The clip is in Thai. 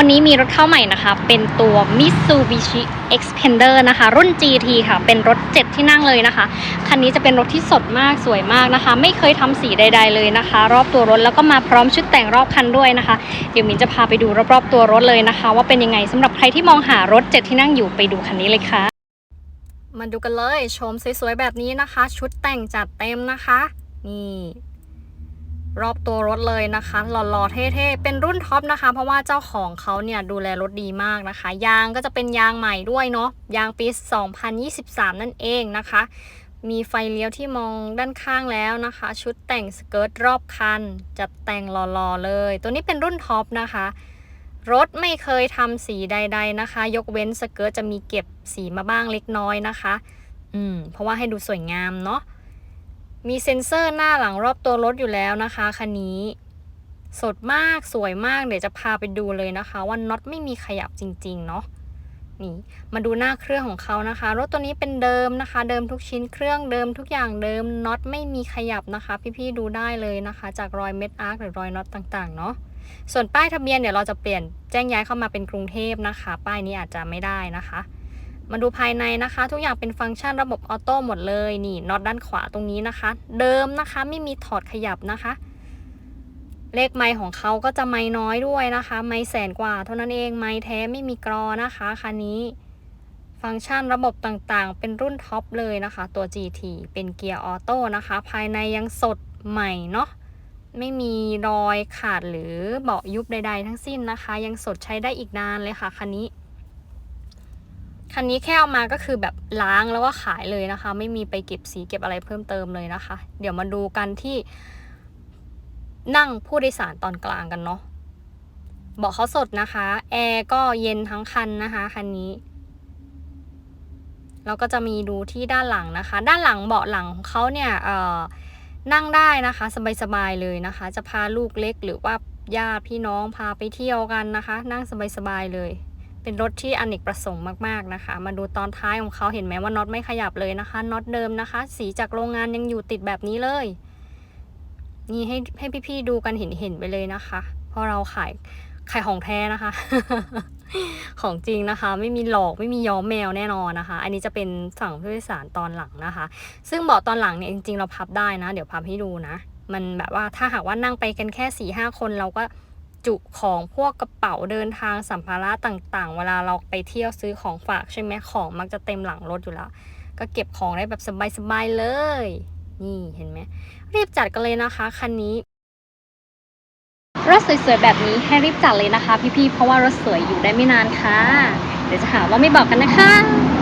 วันนี้มีรถเข้าใหม่นะคะ เป็นตัว Mitsubishi Xpander นะคะ รุ่น GT ค่ะ เป็นรถ 7 ที่นั่งเลยนะคะ คันนี้จะเป็นรถที่สดมากสวยมากนะคะ ไม่เคยทำสีใด ๆ เลยนะคะ รอบตัวรถแล้วก็มาพร้อมชุดแต่งรอบคันด้วยนะคะ เดี๋ยวมินจะพาไปดูรอบๆตัวรถเลยนะคะ ว่าเป็นยังไงสำหรับใครที่มองหารถ 7 ที่นั่งอยู่ไปดูคันนี้เลยค่ะ มาดูกันเลย ชมสวยๆแบบนี้นะคะ ชุดแต่งจัดเต็มนะคะ นี่ รอบตัวรถเลยนะคะหล่อๆเท่ๆ เป็นรุ่นท็อปนะคะ เพราะว่าเจ้าของเขาเนี่ยดูแลรถดีมากนะคะ ยางก็จะเป็นยางใหม่ด้วยเนาะยางปี 2023 นั่นเองนะคะ มีไฟเลี้ยวที่มองด้านข้างแล้วนะคะ ชุดแต่งสเกิร์ตรอบคัน จัดแต่งหล่อๆเลย ตัวนี้เป็นรุ่นท็อปนะคะรถไม่เคยทำสีใด ๆนะคะ ยกเว้นสเกิร์ตจะมีเก็บสีมาบ้างเล็กน้อยนะคะ อืม เพราะว่าให้ดูสวยงามเนาะ มีเซ็นเซอร์หน้าหลังรอบตัวรถอยู่แล้วนะคะคันนี้ สดมากสวยมากเดี๋ยวจะพาไปดูเลยนะคะ ว่าน็อตไม่มีขยับจริง ๆ เนาะนี่มาดูหน้าเครื่องของเขานะคะ รถตัวนี้เป็นเดิมนะคะ เดิมทุกชิ้นเครื่องเดิมทุกอย่างเดิมน็อตไม่มีขยับนะคะ พี่ๆดูได้เลยนะคะ จากรอยเม็ดอาร์คหรือรอยน็อตต่างๆเนาะส่วนป้ายทะเบียนเดี๋ยวเราจะเปลี่ยนแจ้งย้ายเข้ามาเป็นกรุงเทพนะคะ ป้ายนี้อาจจะไม่ได้นะคะ มาดูภายในนะคะ ทุกอย่างเป็นฟังก์ชันระบบออโต้หมดเลยนี่น็อตด้านขวาตรงนี้นะคะ เดิมนะคะไม่มีถอดขยับนะคะ เลขไม้ของเขาก็จะไม้น้อยด้วยนะคะ ไม้แสนกว่า เท่านั้นเองไม้แท้ไม่มีกรอนะคะคันนี้ฟังก์ชันระบบต่างๆ เป็นรุ่นท็อปเลยนะคะ ตัว GT เป็นเกียร์ออโต้นะคะ ภายในยังสดใหม่เนาะไม่มีรอยขาดหรือเบาะยุบใด ๆ ทั้งสิ้นนะคะ ยังสดใช้ได้อีกนานเลยค่ะคันนี้ คันนี้แค่เอามาก็คือแบบล้างแล้วก็ขายเลยนะคะ ไม่มีไปเก็บสีเก็บอะไรเพิ่มเติมเลยนะคะ เดี๋ยวมาดูกันที่นั่งผู้โดยสารตอนกลางกันเนาะเบาะเขาสดนะคะ แอร์ก็เย็นทั้งคันนะคะ คันนี้ แล้วก็จะมีดูที่ด้านหลังนะคะ ด้านหลังเบาะหลังของเขาเนี่ยเอ่อนั่งได้นะคะ สบายๆเลยนะคะ จะพาลูกเล็กหรือว่าญาติพี่น้องพาไปเที่ยวกันนะคะ นั่งสบายๆเลย เป็นรถที่อเนกประสงค์มากๆนะคะ มาดูตอนท้ายของเขาเห็นไหมว่าน็อตไม่ขยับเลยนะคะน็อตเดิมนะคะ สีจากโรงงานยังอยู่ติดแบบนี้เลย นี่ให้ให้พี่ๆดูกันเห็นเห็นๆไปเลยนะคะ เพราะเราขายขายของแท้นะคะ ของจริงนะคะ ไม่มีหลอกไม่มีย้อมแมวแน่นอนนะคะ อันนี้จะเป็นฝั่งผู้โดยสารตอนหลังนะคะ ซึ่งเบาะตอนหลังเนี่ยจริงๆเราพับได้นะ เดี๋ยวพับให้ดูนะ มันแบบว่าถ้าหากว่านั่งไปกันแค่สี่ห้าคนเราก็ จุของพวกกระเป๋าเดินทางสัมภาระต่างๆ เวลาเราไปเที่ยวซื้อของฝากใช่ไหมของมักจะเต็มหลังรถอยู่แล้ว ก็เก็บของได้แบบสบายๆเลย นี่เห็นไหมรีบจัดกันเลยนะคะคันนี้รถสวยๆแบบนี้ให้รีบจัดเลยนะคะ พี่ๆเพราะว่ารถสวยอยู่ได้ไม่นานค่ะ เดี๋ยวจะหาว่าไม่บอกกันนะคะ